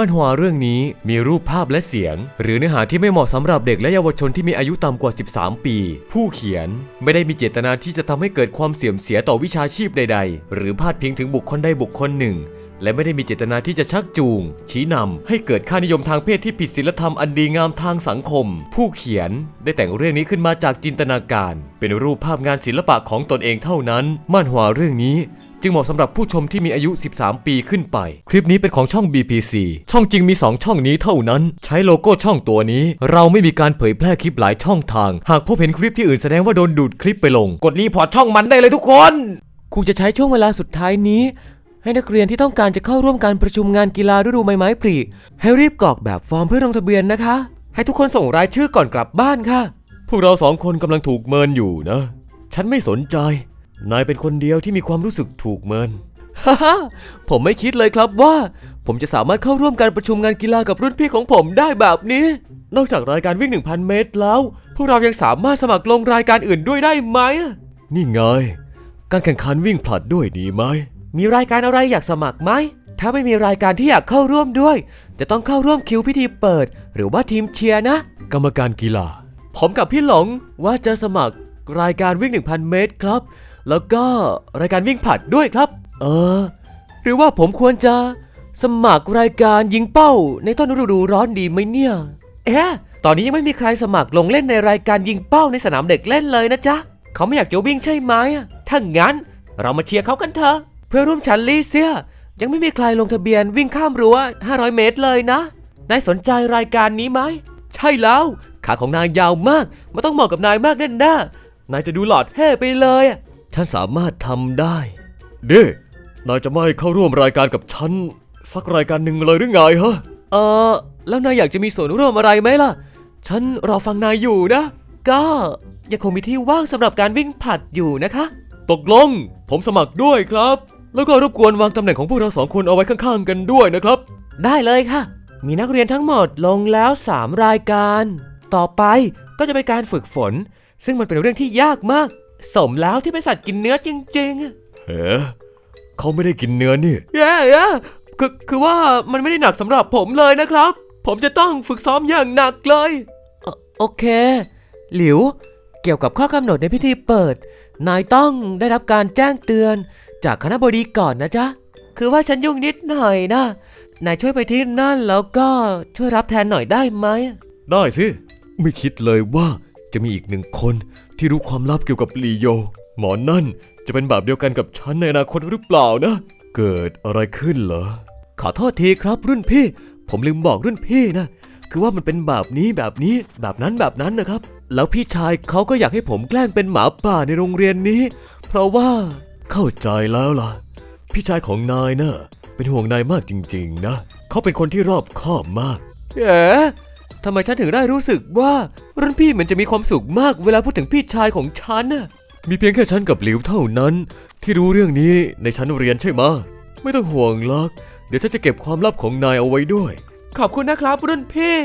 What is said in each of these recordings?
มันหัวเรื่องนี้มีรูปภาพและเสียง หรือเนื้อหาที่ไม่เหมาะสำหรับเด็กและเยาวชนที่มีอายุต่ำกว่า 13 ปี ผู้เขียนไม่ได้มีเจตนาที่จะทำให้เกิดความเสื่อมเสียต่อวิชาชีพใด ๆ หรือพาดพิงถึงบุคคลใดบุคคลหนึ่ง และไม่ได้มีเจตนาที่จะชักจูง ชี้นำให้เกิดค่านิยมทางเพศที่ผิดศีลธรรมอันดีงามทางสังคม ผู้เขียนได้แต่งเรื่องนี้ขึ้นมาจากจินตนาการ เป็นรูปภาพงานศิลปะของตนเองเท่านั้นม่านหวาเรื่องนี้ จึงเหมาะสำหรับผู้ชมที่มีอายุ 13 ปีขึ้นไป คลิปนี้เป็นของช่อง BPC ช่องจริงมี 2 ช่องนี้เท่านั้น ใช้โลโก้ช่องตัวนี้ เราไม่มีการเผยแพร่คลิปหลายช่องทาง หากพบเห็นคลิปที่อื่นแสดงว่าโดนดูดคลิปไปลง กดรีพอร์ตช่องมันได้เลยทุกคนครูจะใช้ช่วงเวลาสุดท้ายนี้ ให้นักเรียนที่ต้องการจะเข้าร่วมการประชุมงานกีฬาฤดูใบไม้ผลิให้รีบกรอกแบบฟอร์มเพื่อลงทะเบียนนะคะ ให้ทุกคนส่งรายชื่อก่อนกลับบ้านค่ะ พวกเราสองคนกำลังถูกเมินอยู่นะ ฉันไม่สนใจ นายเป็นคนเดียวที่มีความรู้สึกถูกเมินฮ่าฮ่าผมไม่คิดเลยครับว่า ผมจะสามารถเข้าร่วมการประชุมงานกีฬากับรุ่นพี่ของผมได้แบบนี้ นอกจากรายการวิ่ง 1,000 เมตรแล้ว พวกเรายังสามารถสมัครลงรายการอื่นด้วยได้ไหม นี่ไง การแข่งขันวิ่งผลัดด้วยดีไหม มีรายการอะไรอยากสมัครไหม ถ้าไม่มีรายการที่อยากเข้าร่วมด้วย จะต้องเข้าร่วมคิวพิธีเปิด หรือว่าทีมเชียร์นะ กรรมการกีฬา ผมกับพี่หลงว่าจะสมัครรายการวิ่ง 1,000 เมตรครับ แล้วก็รายการวิ่งผลัดด้วยครับ เออ หรือว่าผมควรจะสมัครรายการยิงเป้า ในต้นฤดูร้อนดีไหมเนี่ย เอ๊ะ ตอนนี้ยังไม่มีใครสมัครลงเล่นในรายการยิงเป้าในสนามเด็กเล่นเลยนะจ๊ะ เขาไม่อยากจะวิ่งใช่ไหมถ้างั้น เรามาเชียร์เขากันเถอะ พื่อร่วมชันลี่เสียยังไม่มีใครลงทะเบียนวิ่งข้ามรั้ว 500 เมตรเลยนะ นายสนใจรายการนี้ไหม ใช่แล้ว ขาของนายยาวมาก มันต้องเหมาะกับนายมากแน่น่านายจะดูหลอดเท่ไปเลยอะฉันสามารถทำได้ เด้นายจะไม่เข้าร่วมรายการกับฉันสักรายการหนึ่งเลยหรือไงฮะ เออแล้วนายอยากจะมีส่วนร่วมอะไรไหมล่ะ ฉันรอฟังนายอยู่นะ ก็ยังคงมีที่ว่างสำหรับการวิ่งผลัดอยู่นะคะ ตกลง ผมสมัครด้วยครับ แล้วก็รบกวนวางตำแหน่งของพวกเราสองคนเอาไว้ข้างๆกันด้วยนะครับ ได้เลยค่ะ มีนักเรียนทั้งหมดลงแล้ว 3 รายการ ต่อไปก็จะเป็นการฝึกฝน ซึ่งมันเป็นเรื่องที่ยากมาก สมแล้วที่เป็นสัตว์กินเนื้อจริงๆเฮ้เขาไม่ได้กินเนื้อนี่แย่แย่คือคือว่ามันไม่ได้หนักสำหรับผมเลยนะครับ ผมจะต้องฝึกซ้อมอย่างหนักเลยเอ่อโอเค หลิว เกี่ยวกับข้อกำหนดในพิธีเปิด นายต้องได้รับการแจ้งเตือน จากคณะบดีก่อนนะจ๊ะ คือว่าฉันยุ่งนิดหน่อยนะ นายช่วยไปที่นั่นแล้วก็ช่วยรับแทนหน่อยได้ไหม ได้สิ ไม่คิดเลยว่าจะมีอีกหนึ่งคนที่รู้ความลับเกี่ยวกับลีโย หมอนั่นจะเป็นแบบเดียวกันกับฉันในอนาคตหรือเปล่านะ เกิดอะไรขึ้นเหรอ ขอโทษทีครับรุ่นพี่ ผมลืมบอกรุ่นพี่นะ คือว่ามันเป็นแบบนี้แบบนี้แบบนั้นแบบนั้นนะครับ แล้วพี่ชายเขาก็อยากให้ผมแกล้งเป็นหมาป่าในโรงเรียนนี้ เพราะว่า เข้าใจแล้วล่ะ พี่ชายของนายนะ่ะเป็นห่วงนายมากจริง ๆ นะ เขาเป็นคนที่รอบคอบมาก เอ๋ทำไมฉันถึงได้รู้สึกว่ารุ่นพี่เหมือนจะมีความสุขมากเวลาพูดถึงพี่ชายของฉันน่ะ มีเพียงแค่ฉันกับหลิวเท่านั้น ที่รู้เรื่องนี้ในชั้นเรียนใช่ไหมะไม่ต้องห่วงหรอก เดี๋ยวฉันจะเก็บความลับของนายเอาไว้ด้วย ขอบคุณนะครับรุ่นพี่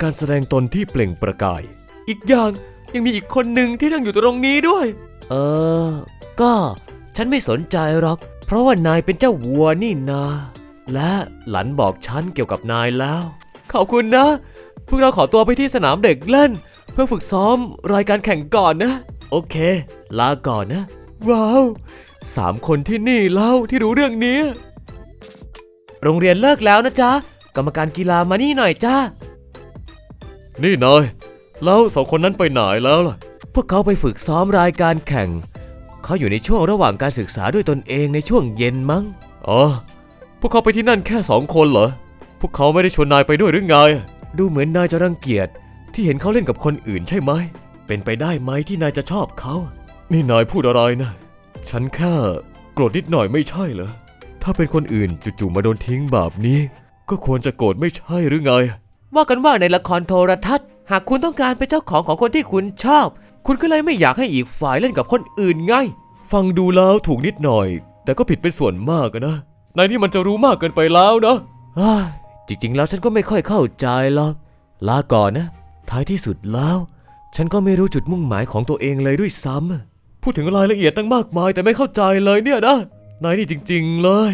การแสดงตนที่เปล่งประกาย อีกอย่างยังมีอีกคนหนึ่งที่นั่งอยู่ตรงนี้ด้วย เออ ก็ ฉันไม่สนใจหรอก เพราะว่านายเป็นเจ้าวัวนี่นา และหลันบอกฉันเกี่ยวกับนายแล้ว ขอบคุณนะ พวกเราขอตัวไปที่สนามเด็กเล่น เพื่อฝึกซ้อมรายการแข่งก่อนนะ โอเค ลาก่อนนะ ว้าวสามคนที่นี่เล่าที่รู้เรื่องนี้ โรงเรียนเลิกแล้วนะจ๊ะ กรรมการกีฬามานี่หน่อยจ้า นี่นายแล้วสองคนนั้นไปไหนแล้วล่ะ พวกเขาไปฝึกซ้อมรายการแข่ง เขาอยู่ในช่วงระหว่างการศึกษาด้วยตนเองในช่วงเย็นมั้ง อ๋อ พวกเขาไปที่นั่นแค่สองคนเหรอ พวกเขาไม่ได้ชวนนายไปด้วยหรือไง ดูเหมือนนายจะรังเกียจที่เห็นเขาเล่นกับคนอื่นใช่ไหม เป็นไปได้ไหมที่นายจะชอบเขา นี่นายพูดอะไรนะ ฉันแค่โกรธนิดหน่อยไม่ใช่เหรอ ถ้าเป็นคนอื่นจู่ๆมาโดนทิ้งแบบนี้ ก็ควรจะโกรธไม่ใช่หรือไง ว่ากันว่าในละครโทรทัศน์ หากคุณต้องการเป็นเจ้าของของคนที่คุณชอบ คุณก็เลยไม่อยากให้อีกฝ่ายเล่นกับคนอื่นไง ฟังดูแล้วถูกนิดหน่อย แต่ก็ผิดเป็นส่วนมากอะนะนายนี่มันจะรู้มากเกินไปแล้วนะอ้ายจริงๆ แล้วฉันก็ไม่ค่อยเข้าใจหรอกลาก่อนนะ ท้ายที่สุดแล้ว ฉันก็ไม่รู้จุดมุ่งหมายของตัวเองเลยด้วยซ้ำพูดถึงรายละเอียดตั้งมากมายแต่ไม่เข้าใจเลยเนี่ยนะนายนี่จริง ๆ เลย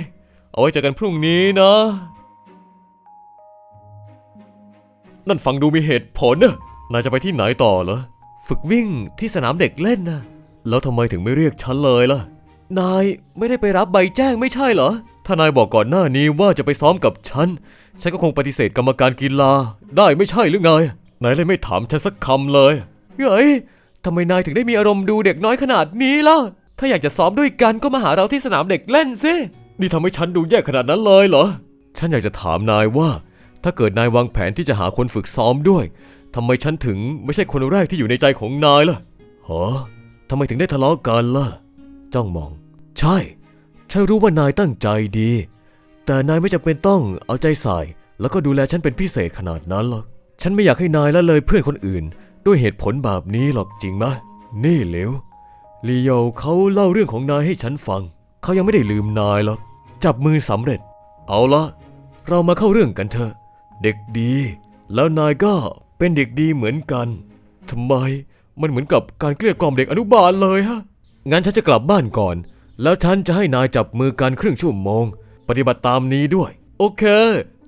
เอาไว้เจอกันพรุ่งนี้นะ นั่นฟังดูมีเหตุผลนะนายจะไปที่ไหนต่อเหรอ ฝึกวิ่งที่สนามเด็กเล่นนะ แล้วทำไมถึงไม่เรียกฉันเลยล่ะ นายไม่ได้ไปรับใบแจ้งไม่ใช่เหรอ ถ้านายบอกก่อนหน้านี้ว่าจะไปซ้อมกับฉัน ฉันก็คงปฏิเสธกรรมการกีฬาได้ไม่ใช่หรือไง นายเลยไม่ถามฉันสักคำเลย เฮ้ยทำไมนายถึงได้มีอารมณ์ดูเด็กน้อยขนาดนี้ล่ะ ถ้าอยากจะซ้อมด้วยกันก็มาหาเราที่สนามเด็กเล่นสิ นี่ทำให้ฉันดูแย่ขนาดนั้นเลยเหรอ ฉันอยากจะถามนายว่า ถ้าเกิดนายวางแผนที่จะหาคนฝึกซ้อมด้วยทำไมฉันถึงไม่ใช่คนแรกที่อยู่ในใจของนายล่ะฮะ ทำไมถึงได้ทะเลาะกันล่ะ จ้องมอง ใช่ ฉันรู้ว่านายตั้งใจดี แต่นายไม่จำเป็นต้องเอาใจใส่ แล้วก็ดูแลฉันเป็นพิเศษขนาดนั้นหรอก ฉันไม่อยากให้นายละเลยเพื่อนคนอื่น ด้วยเหตุผลแบบนี้หรอกจริงไหมนี่เหลวลีโยเขาเล่าเรื่องของนายให้ฉันฟัง เขายังไม่ได้ลืมนายหรอก จับมือสำเร็จ เอาละ เรามาเข้าเรื่องกันเถอะ เด็กดี แล้วนายก็เป็นเด็กดีเหมือนกันทำไม มันเหมือนกับการเกลี้ยกล่อมเด็กอนุบาลเลยฮะ งั้นฉันจะกลับบ้านก่อน แล้วฉันจะให้นายจับมือกันครึ่งชั่วโมง ปฏิบัติตามนี้ด้วย โอเค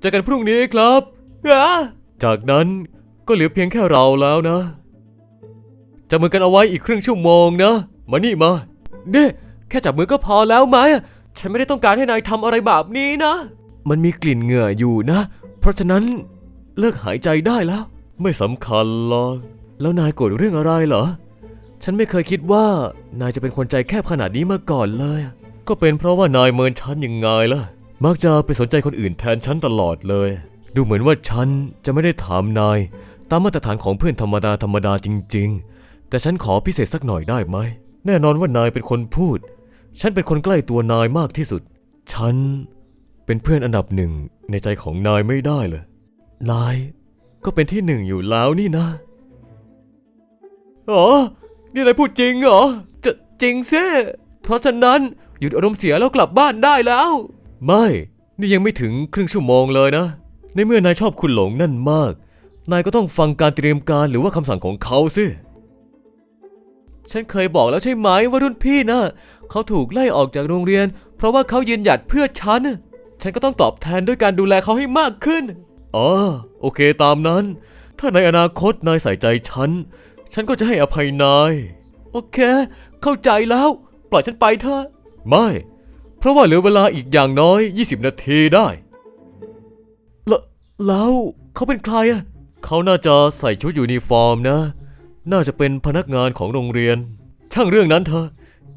เจอกันพรุ่งนี้ครับอะจากนั้นก็เหลือเพียงแค่เราแล้วนะ จับมือกันเอาไว้อีกครึ่งชั่วโมงนะ มานี่มาเนี่ยแค่จับมือก็พอแล้วไหมฉันไม่ได้ต้องการให้นายทำอะไรแบบนี้นะ มันมีกลิ่นเหงื่ออยู่นะ เพราะฉะนั้นเลิกหายใจได้แล้ว ไม่สำคัญหรอก แล้วนายโกรธเรื่องอะไรเหรอ ฉันไม่เคยคิดว่านายจะเป็นคนใจแคบขนาดนี้มาก่อนเลย ก็เป็นเพราะว่านายเมินฉันยังไงล่ะ มักจะไปสนใจคนอื่นแทนฉันตลอดเลย ดูเหมือนว่าฉันจะไม่ได้ถามนาย ตามมาตรฐานของเพื่อนธรรมดาธรรมดาจริง ๆ แต่ฉันขอพิเศษสักหน่อยได้ไหม แน่นอนว่านายเป็นคนพูด ฉันเป็นคนใกล้ตัวนายมากที่สุด ฉันเป็นเพื่อนอันดับหนึ่งในใจของนายไม่ได้เลย นายก็เป็นที่หนึ่งอยู่แล้วนี่นะ อ๋อนี่นายพูดจริงเหรอจะจริงซิเพราะฉะนั้นหยุดอารมณ์เสียแล้วกลับบ้านได้แล้ว ไม่นี่ยังไม่ถึงครึ่งชั่วโมงเลยนะ ในเมื่อนายชอบคุณหลงนั่นมาก นายก็ต้องฟังการเตรียมการหรือว่าคำสั่งของเขาสิฉันเคยบอกแล้วใช่ไหมว่ารุ่นพี่นะเขาถูกไล่ออกจากโรงเรียน เพราะว่าเขายืนหยัดเพื่อฉัน ฉันก็ต้องตอบแทนด้วยการดูแลเขาให้มากขึ้นอ๋อโอเคตามนั้น ถ้าในอนาคตนายใส่ใจฉัน ฉันก็จะให้อภัยนาย โอเค เข้าใจแล้ว ปล่อยฉันไปเถอะ ไม่ เพราะว่าเหลือเวลาอีกอย่างน้อย 20 นาทีได้ แล้วแล้วเขาเป็นใครอะเขาน่าจะใส่ชุดยูนิฟอร์มนะ น่าจะเป็นพนักงานของโรงเรียน ช่างเรื่องนั้นเธอะ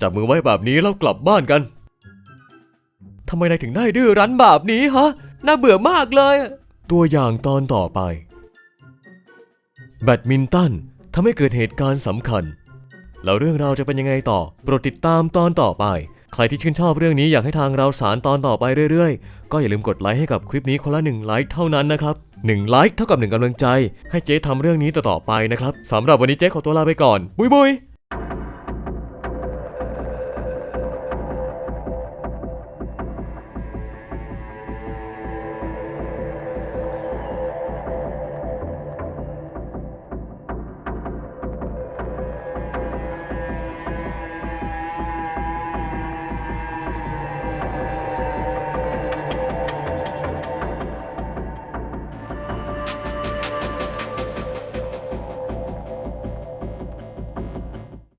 จับมือไว้แบบนี้แล้วกลับบ้านกันทำไมนายถึงได้ดื้อรั้นแบบนี้ฮะ น่าเบื่อมากเลย ตัวอย่างตอนต่อไป แบดมินตัน ทำให้เกิดเหตุการณ์สำคัญ แล้วเรื่องราวจะเป็นยังไงต่อ โปรดติดตามตอนต่อไป ใครที่ชื่นชอบเรื่องนี้อยากให้ทางเราสารตอนต่อไปเรื่อยๆ ก็อย่าลืมกดไลค์ให้กับคลิปนี้คนละหนึ่งไลค์เท่านั้นนะครับ1ไลค์เท่ากับ1กำลังใจ ให้เจ๊ทำเรื่องนี้ต่อๆไปนะครับสำหรับวันนี้เจ๊ขอตัวลาไปก่อน บุยบุย